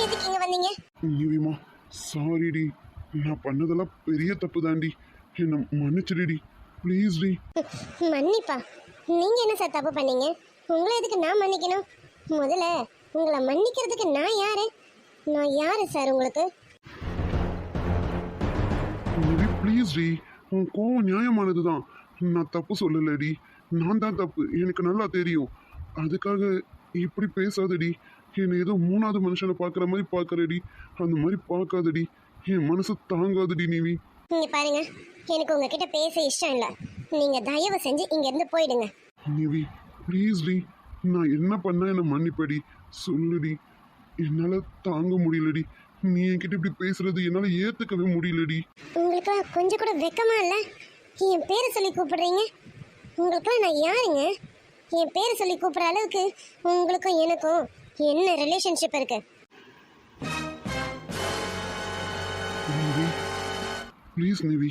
நீங்க எதுக்கு இங்க வந்தீங்க? நிவிமா சாரிடி நான் பண்ணதெல்லாம் பெரிய தப்பு தாண்டி என்னை மன்னிச்சிடுடி. Please D. மன்னிப்பா. நீங்க என்ன சார் தப்பு பண்ணீங்க? உங்களை எதுக்கு நான் மன்னிக்கணும்? முதல்ல உங்களை மன்னிக்கிறதுக்கு நான் யாரு? நான் யாரு சார் உங்களுக்கு? நிவி ப்ளீஸ் டி. உன் கோவம் நியாயமானது தான் நான் தப்பு சொல்லலடி. நான் தான் தப்பு. எனக்கு நல்லா தெரியும். அதுக்காக இப்படி பேசாதடி. என்னை ஏதோ மூணாவது மனுஷனை பார்க்குற மாதிரி பார்க்கறடி. அந்த மாதிரி பார்க்காதடி. என் மனசு தாங்காதடி நிவி. இங்க பாருங்க. எனக்கு உங்ககிட்ட பேச இஷ்டம் இல்லை. நீங்க தயவு செஞ்சு இங்க இருந்து போயிடுங்க. நிவி ப்ளீஸ் டி. நான் என்ன பண்ண என்ன மன்னிப்படி? சொல்லுடி. என்னால் தாங்க முடியலடி. நீ என்கிட்ட இப்படி பேசுறது என்னால் ஏற்றுக்கவே முடியலடி. உங்களுக்கு கொஞ்சம் கூட வெக்கமா இல்ல? என் பேரை சொல்லி கூப்பிடுறீங்க? உங்களுக்குலாம் நான் யாருங்க? என் பேரை சொல்லி கூப்பிடுற அளவுக்கு உங்களுக்கும் எனக்கும் என்ன ரிலேஷன்ஷிப் இருக்கு? நிவி ப்ளீஸ் நிவி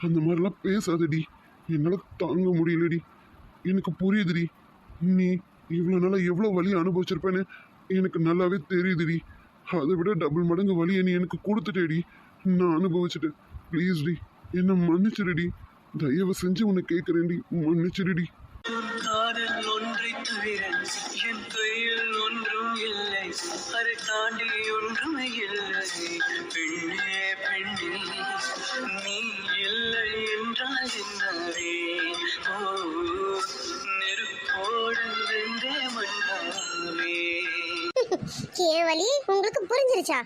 அந்த மாதிரிலாம் பேசாதடி. என்னால் தாங்க முடியலடி. எனக்கு புரியுதுடி. நீ இவ்வளோ நாளாக எவ்வளோ வலி அனுபவிச்சிருப்பேன்னு எனக்கு நல்லாவே தெரியுதுடி. அதை விட டபுள் மடங்கு வலியை நீ எனக்கு கொடுத்துட்டேடி. நான் அனுபவிச்சிட்டேன். ப்ளீஸ் டி என்னை மன்னிச்சிடுடி. தயவு செஞ்சு உன்னை கேட்குறேன்டி மன்னிச்சிடுடி. அதை தாண்டி ஒன்றும் இல்லை. பெண்ணே பெண்ணே நீ இல்லை என்றால் என்னவே ஓ நெருப்போடு வெந்தே மண்ணாவே என் வலி? உங்களுக்கு புரிஞ்சிருச்சா?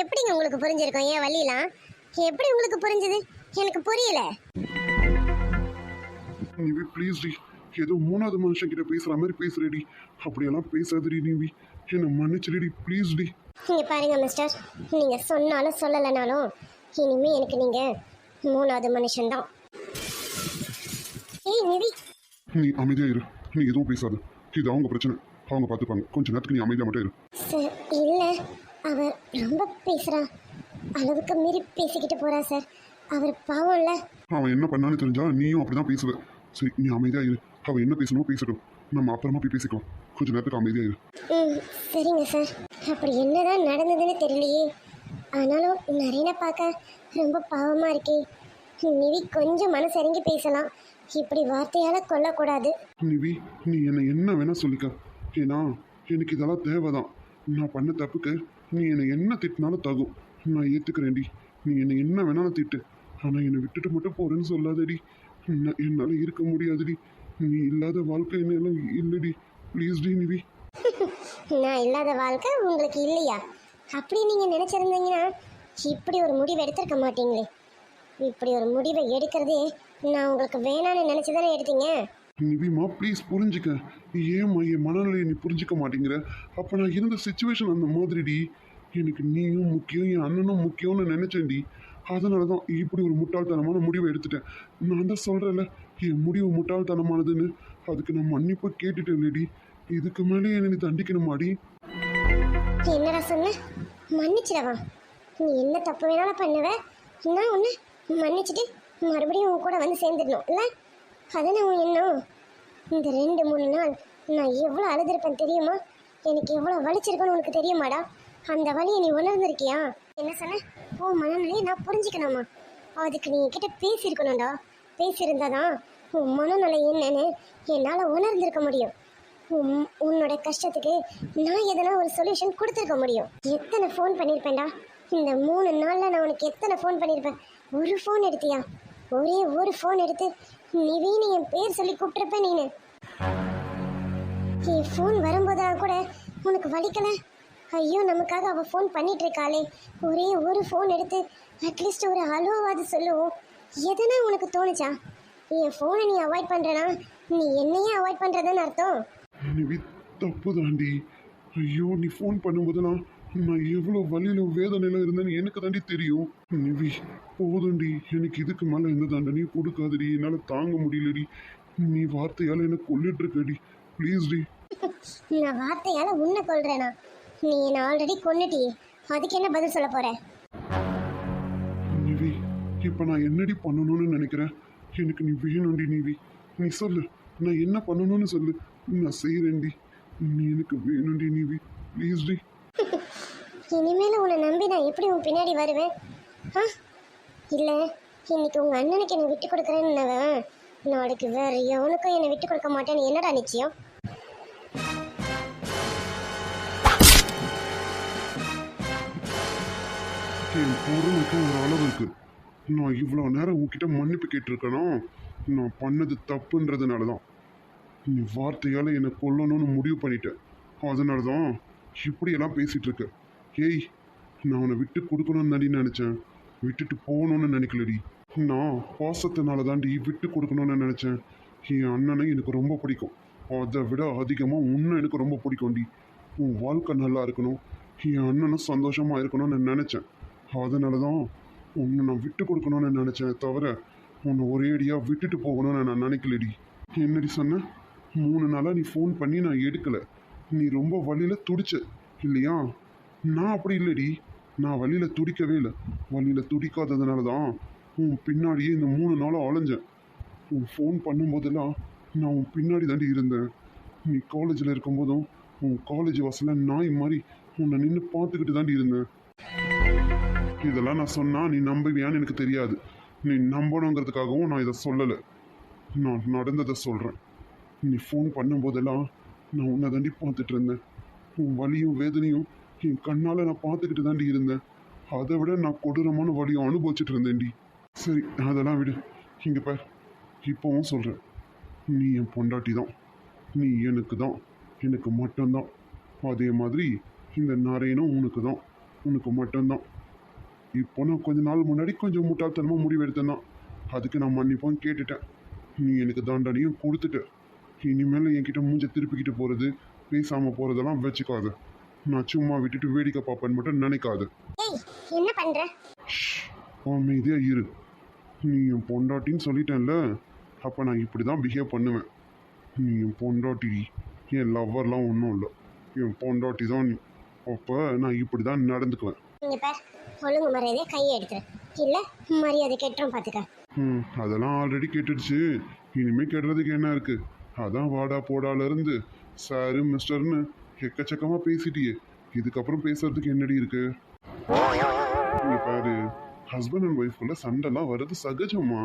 எப்படிங்க உங்களுக்கு புரிஞ்சிருக்கும்? என் வலிலாம்? எப்படி உங்களுக்கு புரிஞ்சுது? எனக்கு புரியல. நிவி ப்ளீஸ் டி. ஏதோ மூணாவது மனுஷன் கிட்ட பேசுற மாதிரி பேசுறடி. அப்படியெல்லாம் பேசாதடி நிவி என்னை மன்னிச்சிடுடி ப்ளீஸ் டி இங்க பாருங்க மிஸ்டர் நீங்க சொன்னாலும் சொல்லலைனாலும் இனிமே எனக்கு நீங்க மூணாவது மனுஷன்தான். ஏய் நிவி. நீ அமைதியா இரு. நீ எதுவும் பேசாத. இது அவங்க பிரச்சனை. அவங்க பார்த்துப்பாங்க. கொஞ்ச நேரத்துக்கு நீ அமைதியா மட்டும் இரு. சார் இல்ல. அவ ரொம்ப பேசுறா. அளவுக்கு மீறி பேசிக்கிட்டு போறா சார். அவர் பாவம்ல அவன் என்ன பண்ணான்னு தெரிஞ்சா நீயும் அப்படிதான் பேசுவ. சரி நீ அமைதியா இரு. அவன் என்ன பேசணுமோ பேசட்டும். நம்ம அப்புறமா போய் பேசிக்கலாம். கொஞ்ச நேரத்துக்கு அமைதியா இரு. ம் சரிங்க சார். அப்படி என்னதான் நடந்ததுன்னு தெரியலையே. ஆனாலும் நரேனை பார்க்க ரொம்ப பாவமா இருக்கே. நிவி கொஞ்சம் மனசு இறங்கி பேசலாம். இப்படி வார்த்தையால கொல்லக்கூடாது. நிவி நீ என்னை என்ன வேணா சொல்லிக்க. ஏன்னா எனக்கு இதெல்லாம் தேவைதான். நான் பண்ண தப்புக்கு நீ என்னை என்ன திட்டினாலும் தகும். நான் ஏற்றுக்கிறேன்டி நீ என்னை என்ன வேணாலும் திட்டு. ஆனால் என்னை விட்டுட்டு மட்டும் போறேன்னு சொல்லாதடி. என்ன- என்னால இருக்க முடியாதுடி. நீ இல்லாத வாழ்க்கை என்ன இல்லடி. ப்ளீஸ் டி நிவி நான் இல்லாத வாழ்க்கை உங்களுக்கு இல்லையா? அப்படி நீங்க நினைச்சிருந்தீங்கன்னா இப்படி ஒரு முடிவு எடுத்திருக்க மாட்டீங்களே. இப்படி ஒரு முடிவை எடுக்கிறதே நான் உங்களுக்கு வேணான்னு நினைச்சு தானே எடுத்தீங்க நிவிமா ப்ளீஸ் புரிஞ்சுக்க. ஏம்மா என் மனநிலையை நீ புரிஞ்சுக்க மாட்டேங்கிற? அப்போ நான் இருந்த சுச்சுவேஷன் அந்த மாதிரிடி. எனக்கு நீயும் முக்கியம் என் அண்ணனும் முக்கியம்னு நினச்சேன்டி அதனால தான் இப்படி ஒரு முட்டாள்தனமான முடிவை எடுத்துட்டேன். நான் தான் சொல்கிறேன்ல என் முடிவு முட்டாள்தனமானதுன்னு. அதுக்கு நான் மன்னிப்பு கேட்டுட்டேன்லடி இதுக்கு மேலே என்னை நீ தண்டிக்கணுமாடி? என்னடா சொன்ன? மன்னிச்சிடவா? நீ என்ன தப்பு வேணாலும் பண்ணுவ. நான் ஒன்று மன்னிச்சிட்டு மறுபடியும் உன் கூட வந்து சேர்ந்துடணும் இல்லை? அதுன்னு உன் எண்ணம். இந்த ரெண்டு மூணு நாள் நான் எவ்வளோ அழுதுருப்பேன் தெரியுமா? எனக்கு எவ்வளோ வலிச்சிருக்கோன்னு உனக்கு தெரியுமாடா? அந்த வலியை நீ உணர்ந்திருக்கியா? என்ன சொன்ன? உன் மனநிலையை நான் புரிஞ்சுக்கணுமா? அதுக்கு நீ என்கிட்ட பேசியிருக்கணும்டா. பேசியிருந்தாதான் உன் மனநிலை என்னன்னு என்னால் உணர்ந்திருக்க முடியும். உன்னோட கஷ்டத்துக்கு நான் எதனா ஒரு சொல்யூஷன் கொடுத்துருக்க முடியும். எத்தனை ஃபோன் பண்ணியிருப்பேன்டா இந்த மூணு நாளில் நான் உனக்கு எத்தனை ஃபோன் பண்ணியிருப்பேன் ஒரு ஃபோன் எடுத்தியா? ஒரே ஒரு ஃபோன் எடுத்து நிவின்னு என் பேர் சொல்லி கூப்பிட்டுருப்பேன் நீனு. என் ஃபோன் வரும்போதெல்லாம் கூட உனக்கு வலிக்கல? ஐயோ நமக்காக அவள் ஃபோன் பண்ணிட்டு இருக்காளே ஒரே ஒரு ஃபோன் எடுத்து அட்லீஸ்ட் ஒரு அலோவாது சொல்லுவோம். எதனா உனக்கு தோணுச்சா? என் ஃபோனை நீ அவாய்ட் பண்ணுறனா நீ என்னையே அவாய்ட் பண்ணுறதுன்னு அர்த்தம். நிவி தப்பு தாண்டி ஐயோ நீ ஃபோன் பண்ணும்போதெல்லாம் நான் எவ்வளோ வலியில வேதனையில இருந்தேன்னு எனக்கு தாண்டி தெரியும். நிவி போதும்டி. எனக்கு இதுக்கு மேலே எந்த தண்டனையும் கொடுக்காதடி. என்னால் தாங்க முடியலடி. நீ வார்த்தையால் என்ன கொல்லிட்டு இருக்கடி ப்ளீஸ் டி. நான் வார்த்தையால உன்னை கொல்றேனா? நீ என்ன ஆல்ரெடி கொன்னுட்டியே. அதுக்கு என்ன பதில் சொல்ல போற? நிவி இப்போ நான் என்னடி பண்ணணும்னு நினைக்கிறேன் எனக்கு நீ வேணும்டி நிவி. நீ சொல்லு. நான் என்ன பண்ணணும்னு சொல்லு. நான் செய்கிறேன்டி நீ எனக்கு வேணும்டி நிவி. Please D. இனிமேல உன்னை நம்பி நான் எப்படி உன் பின்னாடி வருவேன்? ஆ? இல்லை. இன்னைக்கு உங்க அண்ணனுக்கு என்னை விட்டு கொடுக்குறேன்னு நாளைக்கு வேற எவனுக்கும் என்னை விட்டு கொடுக்க மாட்டேன்னு என்னடா நிச்சயம்? பொருளுக்கு ஒரு அளவு இருக்கு. நான் இவ்வளோ நேரம் உன்கிட்ட மன்னிப்பு கேட்டிருக்கேனா? நான் பண்ணது தப்புன்றதுனால தான் நீ வார்த்தையால் என்னை கொல்லணும்னு முடிவு பண்ணிட்டேன் அதனால தான் இப்படியெல்லாம் பேசிட்டு இருக்க ஏய் நான் உன்னை விட்டு கொடுக்கணும்னு தாண்டி நினச்சேன். விட்டுட்டு போகணும்னு நினைக்கலடி. நான் பாசத்தினால தாண்டி விட்டு கொடுக்கணும்னு நினச்சேன். என் அண்ணனை எனக்கு ரொம்ப பிடிக்கும். அதை விட அதிகமாக உன்னை எனக்கு ரொம்ப பிடிக்கும்டி. உன் வாழ்க்கை நல்லா இருக்கணும். என் அண்ணனும் சந்தோஷமாக இருக்கணும்னு நான் நினச்சேன். அதனால தான் உன்னை நான் விட்டு கொடுக்கணும்னு நினச்சேன் தவிர உன்னை ஒரேடியாக விட்டுட்டு போகணும்னு நான் நினைக்கலடி. என்னடி சொன்ன? மூணு நாளாக நீ ஃபோன் பண்ணி நான் எடுக்கலை. நீ ரொம்ப வழியில் துடிச்ச இல்லையா? நான் அப்படி இல்லைடி. நான் வழியில் துடிக்கவே இல்லை. வழியில் துடிக்காததுனால தான் உன் பின்னாடியே இந்த மூணு நாளாக அலைஞ்சேன். உன் ஃபோன் பண்ணும்போதெல்லாம் நான் உன் பின்னாடி தாண்டி இருந்தேன். நீ காலேஜில் இருக்கும்போதும் உன் காலேஜ் வாசலில் நாய் மாதிரி உன்னை நின்று பார்த்துக்கிட்டு தாண்டி இருந்தேன். இதெல்லாம் நான் சொன்னால் நீ நம்புவியான்னு எனக்கு தெரியாது. நீ நம்பணுங்கிறதுக்காகவும் நான் இதை சொல்லலை. நான் நடந்ததை சொல்கிறேன் நீ ஃபோன் பண்ணும்போதெல்லாம் நான் உன்னை தாண்டி பார்த்துட்டு இருந்தேன். உன் வலியும் வேதனையும் என் கண்ணால் நான் பார்த்துக்கிட்டு தாண்டி இருந்தேன். அதை விட நான் கொடூரமான வலியும் அனுபவிச்சுட்டு இருந்தேன்டி. சரி அதெல்லாம் விடு. இங்கே பார். இப்போவும் சொல்கிறேன் நீ என் பொண்டாட்டி தான். நீ எனக்கு தான். எனக்கு மட்டும்தான். அதே மாதிரி இந்த நரேனும் உனக்கு தான். உனக்கு மட்டும்தான். இப்போ நான் கொஞ்ச நாள் முன்னாடி கொஞ்சம் முட்டாள்தனமாக முடிவெடுத்தேன் தான் அதுக்கு நான் மன்னிப்பும் கேட்டுட்டேன். நீ எனக்கு தண்டனையும் கொடுத்துட்ட. இனிமேல் என்கிட்ட மூஞ்ச திருப்பிக்கிட்டு போகிறது பேசாமல் போகிறதெல்லாம் வச்சுக்காத. நான் சும்மா விட்டுட்டு வேடிக்கை பார்ப்பேன்னு மட்டும் நினைக்காத. என்ன பண்ற? அமைதியாக இரு. நீ என் பொண்டாட்டின்னு சொல்லிட்டேன்ல அப்போ நான் இப்படி தான் பிஹேவ் பண்ணுவேன். நீ என் பொண்டாட்டி என் லவ்வர்லாம் ஒன்றும் இல்லை. என் பொண்டாட்டி தான் நீ. அப்போ நான் இப்படி தான் நடந்துக்குவேன். இங்க பார். ஒழுங்கு மரியாதையை கையை எடுத்துரு. இல்ல மரியாதை கெட்டுரும் பாத்துக்க. ம் அதெல்லாம் ஆல்ரெடி கேட்டுடுச்சு. இனிமே கேட்டுறதுக்கு என்ன இருக்கு? அதான் வாடா போடால இருந்து. சாரு மிஸ்டர்னு எக்கச்சக்கமாக பேசிட்டியே. இதுக்கப்புறம் பேசுறதுக்கு என்னடி இருக்கு? இங்க பாரு. ஹஸ்பண்ட் அண்ட் ஒய்ஃப்குள்ள சண்டைலாம் வர்றது சகஜமா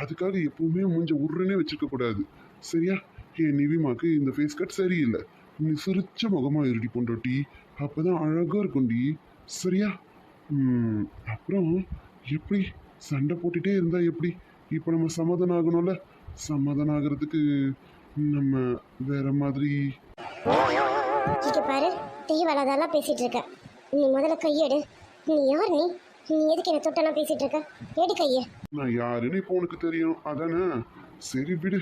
அதுக்காக எப்பவுமே மூஞ்ச உருன்னே வச்சிருக்க கூடாது. சரியா? ஏ நிவிமாக்கு இந்த ஃபேஸ் கட் சரியில்லை. நீ சிரிச்ச முகமா இருடி பொண்டாட்டி. அப்பதான் அழகா இருக்கும்டி சரியா? அப்புறம் எப்படி சண்டை போட்டுட்டே இருந்தா எப்படி? இப்போ நம்ம சமாதானம் ஆகணும்ல? சமாதானம் ஆகிறதுக்கு நம்ம வேற மாதிரி இங்க பாரு தெய்வாலாதெல்லாம் பேசிட்டு இருக்க நீ முதல்ல கையெடு. நீ யார் நீ? நீ எதுக்கு என்ன தொட்டெல்லாம் பேசிட்டு இருக்க எடு கைய. நான் யாருன்னு இப்போ உனக்கு தெரியும். அதானே? சரி விடு.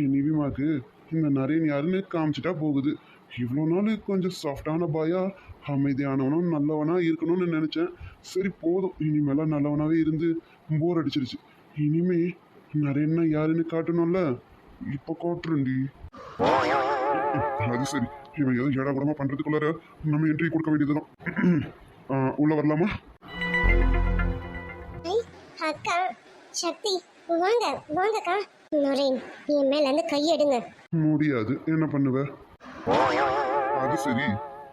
என் நிவிமாக்கு இந்த நரேன் யாருன்னு காமிச்சிட்டா போகுது. இவ்வளோ நாள் கொஞ்சம் சாஃப்டான பாயா அமைதியானவனும் நல்லவனா இருக்கணும்னு நினச்சேன். சரி போதும். இனிமேலாம் நல்லவனாவே இருந்து போர் அடிச்சிருச்சு. இனிமே நரேன்னா யாருன்னு காட்டணும்ல? இப்போ காட்டுறேன்டி. அது சரி. இவன் ஏதோ ஏடாகுடமா பண்றதுக்குள்ளார நம்ம என்ட்ரி கொடுக்க வேண்டியதுதான். உள்ள வரலாமா? அக்கா சக்தி வாங்க வாங்கக்கா. நுரேன் என் மேல இருந்து கையெடுங்க முடியாது. என்ன பண்ணுவ? அது சரி.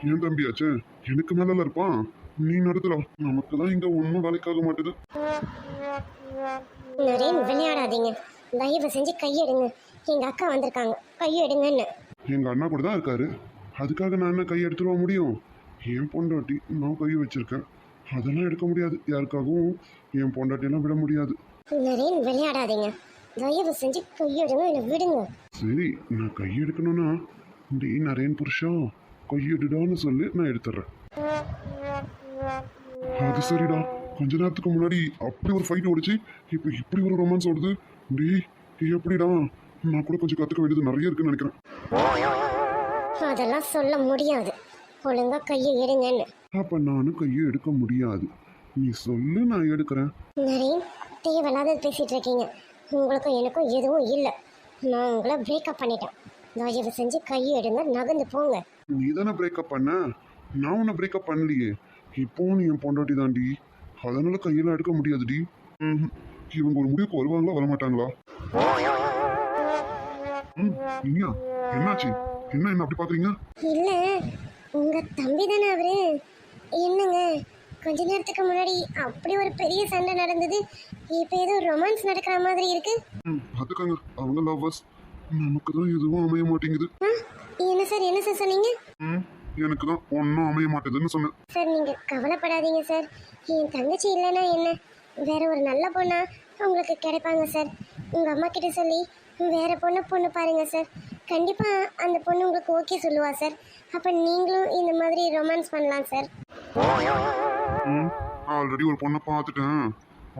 என் தம்பியாச்சே எனக்கு மேல இருப்பான். நீ நடத்தலாம் நமக்கு தான் இங்க ஒன்றும் வேலைக்காக மாட்டுது. நுரேன் விளையாடாதீங்க. தயவு செஞ்சு கையெடுங்க. எங்க அக்கா வந்திருக்காங்க. கையெடுங்கன்னு. எங்க அண்ணா கூட தான் இருக்காரு. அதுக்காக நான் என்ன கை எடுத்துருவ முடியும்? என் பொண்டாட்டி நான் கை வச்சிருக்கேன். அதெல்லாம் எடுக்க முடியாது. யாருக்காகவும் என் பொண்டாட்டியெல்லாம் விட முடியாது. நரேன் விளையாடாதீங்க. தயவு செஞ்சு கையெடுங்க. என்னை விடுங்க. சரி நான் கை எடுக்கணும்னா டே நரேன் புருஷா கையெடுடான்னு சொல்லி நான் எடுத்துட்றேன். அது சரிடா. கொஞ்ச நேரத்துக்கு முன்னாடி அப்படி ஒரு ஃபைட் ஓடிச்சு. இப்போ இப்படி ஒரு ரொமான்ஸ் ஓடுது. டேய் எப்படிடா? நான் கூட கொஞ்சம் கற்றுக்க வேண்டியது நிறைய இருக்குன்னு நினைக்கிறேன். அதெல்லாம் சொல்ல முடியாது. ஒழுங்கா கையை எடுங்கன்னு. அப்போ நானும் கையை எடுக்க முடியாது. நீ சொல்லு நான் எடுக்கிறேன். நரேன் தேவையில்லாத பேசிட்டு இருக்கீங்க. உங்களுக்கும் எனக்கும் எதுவும் இல்லை. நான் உங்களை பிரேக்கப் பண்ணிட்டேன். தயவு செஞ்சு கையை எடுங்க நகர்ந்து போங்க. நீ தானே பிரேக்கப் பண்ண? நான் உன்னை பிரேக்கப் பண்ணலையே. இப்போவும் நீ என் பொண்டாட்டி தாண்டி அதனால கையெல்லாம் எடுக்க முடியாதுடி. ம்ஹும். இவங்க ஒரு முடிவுக்கு வருவாங்களா வரமாட்டாங்களா? ம் இனியா என்னாச்சு? என்ன என்ன அப்படி பாக்குறீங்க? இல்ல உங்க தம்பி தானே அவரு. என்னங்க கொஞ்ச நேரத்துக்கு முன்னாடி அப்படி ஒரு பெரிய சண்டை நடந்தது. இப்போ ஏதோ ரொமான்ஸ் நடக்கிற மாதிரி இருக்கு. ம் பார்த்துக்கோங்க. அவங்க லவ்வர்ஸ் நமக்கு தான் எதுவும் அமைய மாட்டேங்குது. என்ன சார் என்ன சார் சொன்னீங்க? எனக்கு தான் ஒன்றும் அமைய மாட்டேதுன்னு சொன்னேன். சார் நீங்க கவலைப்படாதீங்க சார். என் தங்கச்சி இல்லைன்னா என்ன? வேற ஒரு நல்ல பொண்ணா உங்களுக்கு கிடைப்பாங்க சார். உங்க அம்மா கிட்ட சொல்லி வேற பொண்ணு பொண்ணு பாருங்க சார். கண்டிப்பா அந்த பொண்ணு உங்களுக்கு ஓகே சொல்லுவா சார். அப்ப நீங்களும் இந்த மாதிரி ரொமான்ஸ் பண்ணலாம் சார். ஆல்ரெடி ஒரு பொண்ணை பார்த்துட்டேன்.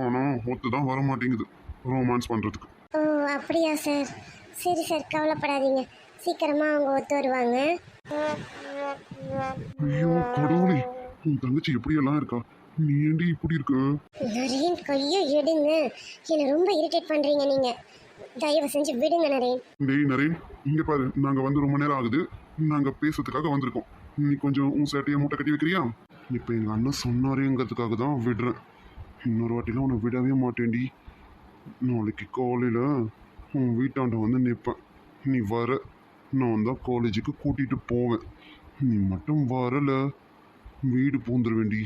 ஆனால் ஒத்து தான் வர மாட்டேங்குது ரொமான்ஸ் பண்ணுறதுக்கு ஓ அப்படியா சார். சரி சார் கவலைப்படாதீங்க. சீக்கிரமா அவங்க ஒத்து வருவாங்க. ஐயோ கடவுளே உன் தங்கச்சி எப்படியெல்லாம் இருக்கா? நீ ஏண்டி இப்படி இருக்க? நரேன் கையை எடுங்க. என்னை ரொம்ப இரிட்டேட் பண்றீங்க நீங்க. தயவு செஞ்சு விடுங்க நரேன். டேய் நரேன் இங்க பாரு நாங்க வந்து ரொம்ப நேரம் ஆகுது. நாங்க பேசுறதுக்காக வந்திருக்கோம். நீ கொஞ்சம் உன் சேட்டையை மூட்டை கட்டி வைக்கிறியா? இப்போ எங்க அண்ணன் சொன்னாரேங்கிறதுக்காக தான் விடுறேன். இன்னொரு வாட்டிலாம் உன்னை விடவே மாட்டேன்டி. நாளைக்கு காலையில் உன் வீட்டாண்ட வந்து நிற்பேன் நீ வர நான் தான் காலேஜுக்கு கூட்டிட்டு போவேன். நீ மட்டும் வரல. வீடு பூந்துருவேண்டி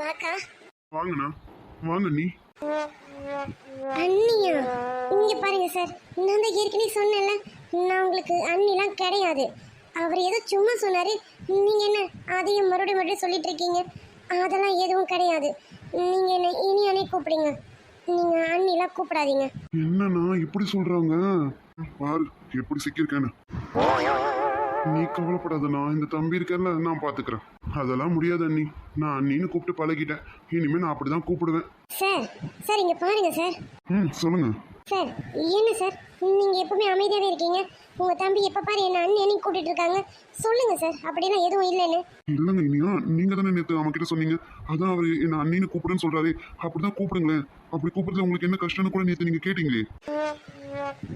வாக்கா. வாங்கண்ணா. வாங்க நீ. அண்ணியா. இங்க பாருங்க சார் நான் தான் ஏற்கனவே சொன்னேன்ல நான் உங்களுக்கு அண்ணிலாம் கிடையாது. அவர் ஏதோ சும்மா சொன்னாரு. நீங்க என்ன அதையும் மறுபடியும் மறுபடியும் சொல்லிட்டு இருக்கீங்க? அதெல்லாம் எதுவும் கிடையாது. நீங்க என்ன இனி அணி கூப்பிடுங்க. நீங்க அண்ணிலாம் கூப்பிடாதீங்க. என்னண்ணா இப்படி சொல்றாங்க? பாரு எப்படி சிக்கியிருக்கேன்னு. நீ கவலைப்படாதண்ணா இந்த தம்பி இருக்கல நான் பாத்துக்கிறேன். அதெல்லாம் முடியாது அண்ணி. நான் அண்ணின்னு கூப்பிட்டு பழகிட்டேன். இனிமே நான் அப்படிதான் கூப்பிடுவேன். சார் சார் இங்க பாருங்க சார். ம் சொல்லுங்க. சார் என்ன சார்? நீங்க எப்பவுமே அமைதியாவே இருக்கீங்க. உங்க தம்பி எப்ப பாரு என்ன அண்ணி அண்ணி கூட்டிட்டு இருக்காங்க. சொல்லுங்க சார். அப்படிலாம் எதுவும் இல்லைன்னு. இல்லைங்க இனியா. நீங்க தானே நேற்று அவன் கிட்ட சொன்னீங்க. அதான் அவர் என்ன அண்ணின்னு கூப்பிடுன்னு சொல்றாரு. அப்படிதான் கூப்பிடுங்களேன். அப்படி கூப்பிடுறது உங்களுக்கு என்ன கஷ்டம்னு கூட நேற்று நீங்க கேட்டீங்களே.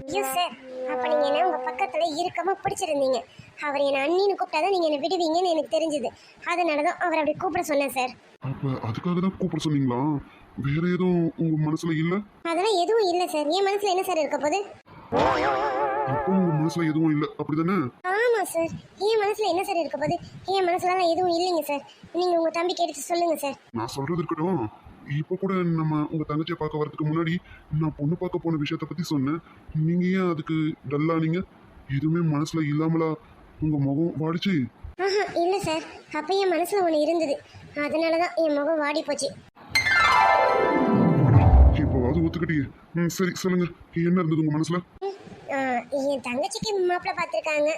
ஐயோ சார் அப்ப நீங்க என்ன உங்க பக்கத்துல இறுக்கமா பிடிச்சிருந்தீங்க. அவர் என்ன அண்ணின்னு கூப்பிட்டாதான் நீங்க என்ன விடுவீங்கன்னு எனக்கு தெரிஞ்சது. அதனாலதான் அவர் அப்படி கூப்பிட சொன்னேன் சார் அப்ப அதுக்காக தான் கூப்பிட சொன்னீங்களா? வேற எதுவும் உங்க மனசுல இல்ல? அதெல்லாம் எதுவும் இல்லை சார் என் மனசுல என்ன சார் இருக்க போகுது? அப்போ உங்க மனசுல எதுவும் இல்ல? அப்படிதானே? ஆமா சார் என் மனசுல என்ன சார் இருக்க போகுது? என் மனசுலலாம் எதுவும் இல்லைங்க சார் நீங்க உங்க தம்பி கேட்டு சொல்லுங்க சார் நான் சொல்றது இருக்கட்டும். இப்போ கூட நம்ம உங்க தங்கச்சியை பார்க்க வரதுக்கு முன்னாடி நான் பொண்ணு பார்க்க போன விஷயத்த பத்தி சொன்னேன். நீங்க ஏன் அதுக்கு டல்லா நீங்க? எதுவுமே மனசுல இல்லாமலா உங்க முகம் வாடிச்சு? ஆஹா இல்லை சார் அப்போ என் மனசுல ஒன்று இருந்தது. அதனால தான் என் முகம் வாடி போச்சு. இப்போவாவது ஒத்துக்கிட்டியே. ம் சரி சொல்லுங்க. என்ன இருந்தது உங்க மனசுல? என் தங்கச்சிக்கு மாப்பிள்ளை பார்த்துருக்காங்க.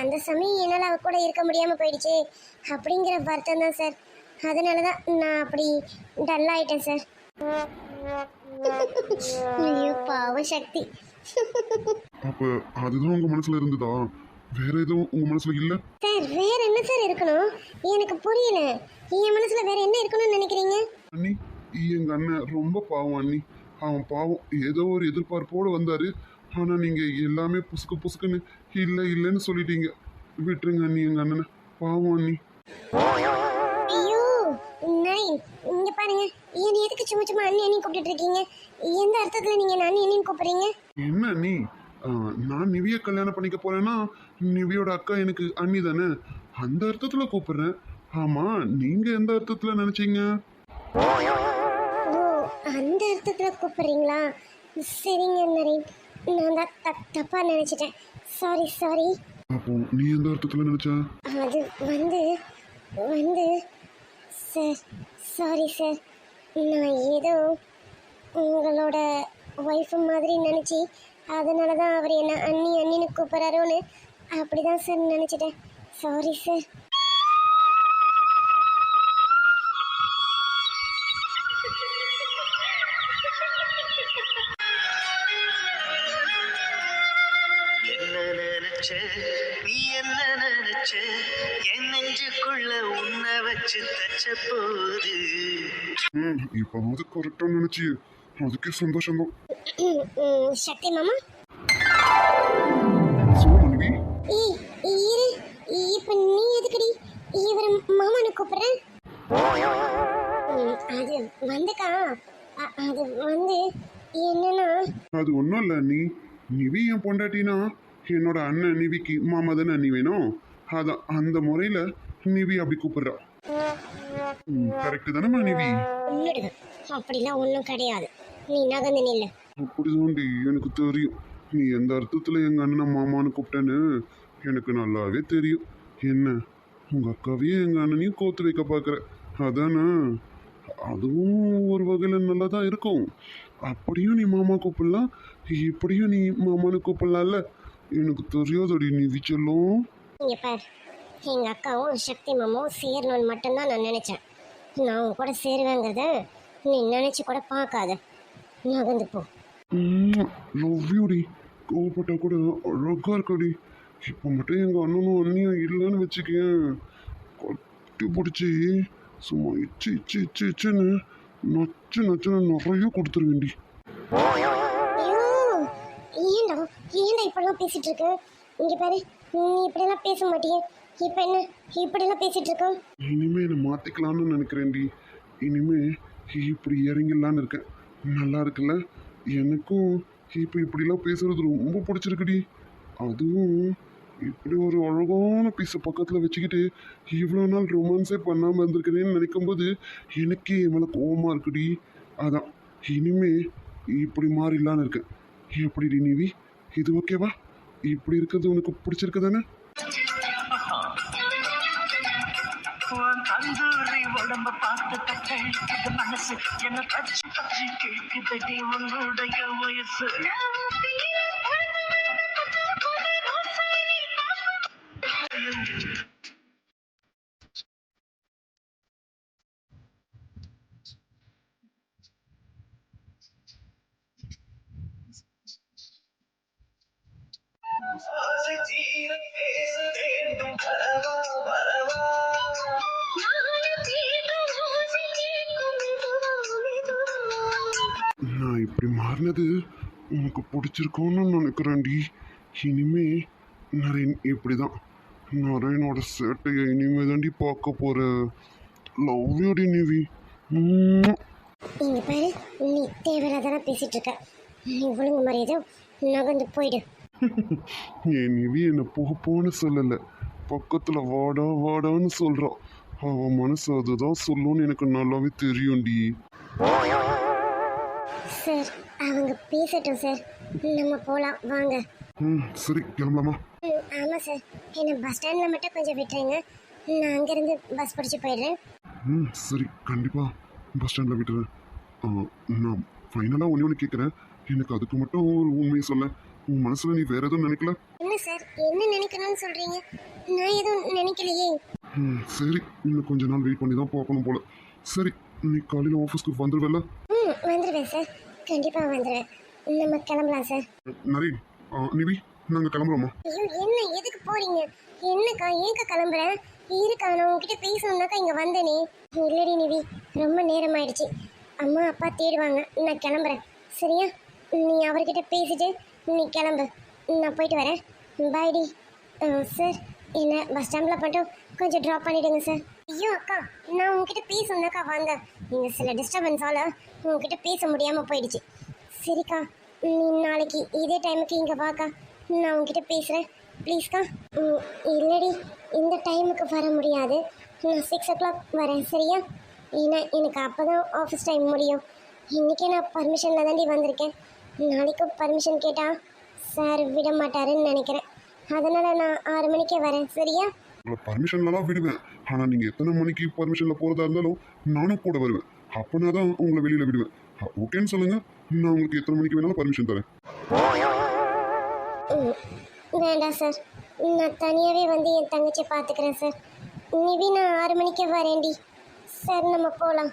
அந்த சமயம் என்னால் அவ கூட இருக்க முடியாமல் போயிடுச்சு. அப்படிங்கிற வருத்தம் தான் சார் அதனால தான் நான் அப்படி டல் ஆயிட்டேன் சார் ஐயோ பாவ சக்தி. அப்ப அதுதான் உங்க மனசுல இருந்ததா? வேற எதுவும் உங்க மனசுல இல்ல? சார் வேற என்ன சார் இருக்கணும்? எனக்கு புரியல. என் மனசுல வேற என்ன இருக்கணும்னு நினைக்கிறீங்க? அண்ணி எங்க அண்ணன் ரொம்ப பாவம் அண்ணி. அவன் பாவம் ஏதோ ஒரு எதிர்பார்ப்போடு வந்தாரு. ஆனா நீங்க எல்லாமே புசுக்கு புசுக்குன்னு இல்ல இல்லைன்னு சொல்லிட்டீங்க. விட்டுருங்க அண்ணி எங்க அண்ணனை. பாவம் அண்ணி. நைன் இங்க பாருங்க. என்ன எதுக்கு சும்மா சும்மா அண்ணி அண்ணி கூப்பிட்டு இருக்கீங்க? எந்த அர்த்தத்துல நீங்க என்ன அண்ணி அண்ணின்னு கூப்பிடுறீங்க? என்ன நீ நான் நிவிய கல்யாணம் பண்ணிக்க போறேன்னா நிவியோட அக்கா எனக்கு அண்ணி தானே? அந்த அர்த்தத்துல கூப்பிடுறேன். ஆமா நீங்க எந்த அர்த்தத்துல நினைச்சீங்க? அந்த அர்த்தத்துல கூப்பிடுறீங்களா? சரிங்க நரேன் நான் தான் தப்பா நினைச்சிட்டேன். சாரி சாரி அப்போ நீ எந்த அர்த்தத்துல நினைச்ச? அது வந்து வந்து சார் சாரி சார். நான் ஏதோ உங்களோட ஒய்ஃபு மாதிரி நினச்சி அதனால தான் அவர் என்ன அண்ணி அண்ணின்னு கூப்பிட்றாரோன்னு அப்படி தான் சார் நினச்சிட்டேன். Sorry sir. நினைச்ச நீ என்ன நினைச்ச? என் நெஞ்சுக்குள்ள உன்னை வச்சு தச்ச போது ம் இப்போவாவது கரெக்டா நினைச்சி அதுக்கே சந்தோஷம்தான். ம், சக்தி மாமா? சொல்லு மனைவி. ஏய் இரு இப்போ நீ எதுக்குடி? இவர் மாமான்னு கூப்பிட்றேன் அது வந்துக்கா அது வந்து என்னன்னா? அது ஒன்றும் இல்லை நீ நிவி என் பொண்டாட்டினா. என்னோட அண்ணன் நிவிக்கு மாமா தானே நீ வேணும்? அதான் அந்த முறையில் நிவி அப்படி கூப்பிடுறா. கரெக்டு தானேம்மா நிவி? அப்படிலாம் ஒன்றும் கிடையாது. நீ நகர்ந்து நில்லு. அப்படிதான்டி எனக்கு தெரியும். நீ எந்த அர்த்தத்தில் எங்கள் அண்ணனை மாமான்னு கூப்பிட்டேன்னு எனக்கு நல்லாவே தெரியும். என்ன உங்கள் அக்காவையும் எங்கள் அண்ணனையும் கோத்து வைக்க பார்க்குற. அதானே அதுவும் ஒரு வகையில் நல்லா தான் இருக்கும். அப்படியும் நீ மாமா கூப்பிடலாம் இப்படியும் நீ மாமான்னு கூப்பிடலாம்ல. எனக்கு தெரியாதடி நீ விச்சலும் இங்க பார். எங்க அக்காவும் சக்தி மாமாவும் சேரணும்னு மட்டும்தான் நான் நினைச்சேன். நான் உன் கூட சேருவேங்கிறத நீ நினைச்சு கூட பார்க்காத. நகர்ந்து போ. லவ் யூடி கோவப்பட்டா கூட அழகா இருக்கடி. இப்போ மட்டும் எங்கள் அண்ணனும் அண்ணியும் இல்லைன்னு வச்சுக்கேன். கட்டி பிடிச்சி. சும்மா இச்சு இச்சு இச்சு இச்சுன்னு நச்சு நச்சுன்னு நிறைய கொடுத்துருவேண்டி ஏன்டா இப்படிலாம் பேசிட்டு இருக்க இங்க பாரு நீ இப்படிலாம் பேச மாட்டியே இப்ப என்ன? இப்படிலாம் பேசிட்டு இருக்க இனிமே என்னை மாற்றிக்கலாம்னு நினைக்கிறேன்டி. இனிமே இப்படி இறங்கிடலான்னு இருக்கேன். நல்லா இருக்குல்ல? எனக்கும் இப்போ இப்படிலாம் பேசுறது ரொம்ப பிடிச்சிருக்குடி. அதுவும் இப்படி ஒரு அழகான பீஸை பக்கத்தில் வச்சுக்கிட்டு இவ்வளோ நாள் ரொமான்ஸே பண்ணாமல் இருந்திருக்கிறேன்னு நினைக்கும்போது எனக்கே என் மேலே கோவமாக இருக்குடி. அதான் இனிமே இப்படி மாறிடலான்னு இருக்கேன். எப்படிடி நிவி? இது ஓகேவா? இப்படி இருக்கிறது உனக்கு பிடிச்சிருக்கு தானே உடம்ப பார்த்து தட்டழிக்குது மனசு என்ன தச்சு தச்சு கேட்குதடி உன்னுடைய வயசு. நான் இப்படி மாறினது உனக்கு பிடிச்சிருக்கோன்னு நினைக்கிறேன்டி. இனிமே நரேன் இப்படி தான் நரேனோட சேட்டையை இனிமே தாண்டி பார்க்க போகிற லவ் யூடி நிவி. இங்க பாரு நீ தேவையில்லாதான பேசிட்டு இருக்க. நீ ஒழுங்கு மரியாதை நகர்ந்து போயிடு. என் நிவி என்னை போக போன்னு சொல்லலை. பக்கத்தில் வாடா வாடான்னு சொல்கிறான் அவன் மனசு அதுதான் சொல்லுன்னு எனக்கு நல்லாவே தெரியும்டி. சார் அவங்க பேசட்டும் சார். நம்ம போகலாம் வாங்க. ம் சரி கிளம்பலாமா? ம், ஆமா சார். என்னை பஸ் ஸ்டாண்டில் மட்டும் கொஞ்சம் விட்டுருங்க. நான் அங்கேருந்து பஸ் பிடிச்சி போயிடுறேன். ம் சரி கண்டிப்பாக பஸ் ஸ்டாண்டில் விட்டுறேன். நான் ஃபைனலாக ஒன்று ஒன்று கேட்குறேன் எனக்கு அதுக்கு மட்டும் ஒரு உண்மையை சொல்ல உன் மனசில் நீ வேற எதுவும் நினைக்கல? என்ன சார் என்ன நினைக்கணும்னு சொல்றீங்க? நான் எதுவும் நினைக்கலையே. ம் சரி இன்னும் கொஞ்ச நாள் வெயிட் பண்ணி தான் பார்க்கணும் போல. சரி நீ காலையில் ஆஃபீஸ்க்கு வந்துடுவல்ல ம் வந்துடுவேன் சார். கண்டிப்பாக வந்துடுவேன் நம்ம கிளம்பலாம் சார் நரேன் நிவி நாங்கள் கிளம்புறோமா? ஐயோ என்ன எதுக்கு போறீங்க? என்னக்கா ஏன்க்கா கிளம்புறேன் இருக்கா நான் உங்ககிட்ட பேசணும்னாக்கா இங்கே வந்தேனே. இல்லடி நிவி ரொம்ப நேரம் ஆயிடுச்சு அம்மா அப்பா தேடுவாங்க. நான் கிளம்புறேன். சரியா? நீ அவர்கிட்ட பேசிட்டு நீ கிளம்பு. நான் போயிட்டு வரேன். பாய்டி சார் என்ன பஸ் ஸ்டாண்டில் மட்டும் கொஞ்சம் ட்ராப் பண்ணிடுங்க சார் ஐயோ அக்கா நான் உங்ககிட்ட பேசணும்னாக்கா வந்தேன். நீங்கள் சில டிஸ்டர்பன்ஸால் உங்ககிட்ட பேச முடியாமல் போயிடுச்சு. சரிக்கா நீ நாளைக்கு இதே டைமுக்கு இங்கே வாக்கா. நான் உங்ககிட்ட பேசுகிறேன் ப்ளீஸ்க்கா ம், இல்லடி இந்த டைமுக்கு வர முடியாது. நான் சிக்ஸ் ஓ கிளாக் வரேன் சரியா? ஏன்னா எனக்கு அப்போ தான் ஆஃபீஸ் டைம் முடியும். இன்றைக்கே நான் பர்மிஷனில் தாண்டி வந்திருக்கேன். நாளைக்கும் பர்மிஷன் கேட்டால் சார் விட மாட்டாருன்னு நினைக்கிறேன். அதனால் நான் ஆறு மணிக்கே வரேன் சரியா? உங்களை பர்மிஷன்லாம் விடுவேன். ஆனால் நீங்கள் எத்தனை மணிக்கு பர்மிஷனில் போகிறதா இருந்தாலும் நானும் கூட வருவேன். அப்படின்னா தான் உங்களை வெளியில் விடுவேன். ஓகேன்னு சொல்லுங்கள் நான் உங்களுக்கு எத்தனை மணிக்கு வேணாலும் பர்மிஷன் தரேன். வேண்டாம் சார் நான் தனியாகவே வந்து என் தங்கச்சியை பார்த்துக்கிறேன் சார் நிவி நான் ஆறு மணிக்கே வரேன்டி. சார் நம்ம போகலாம்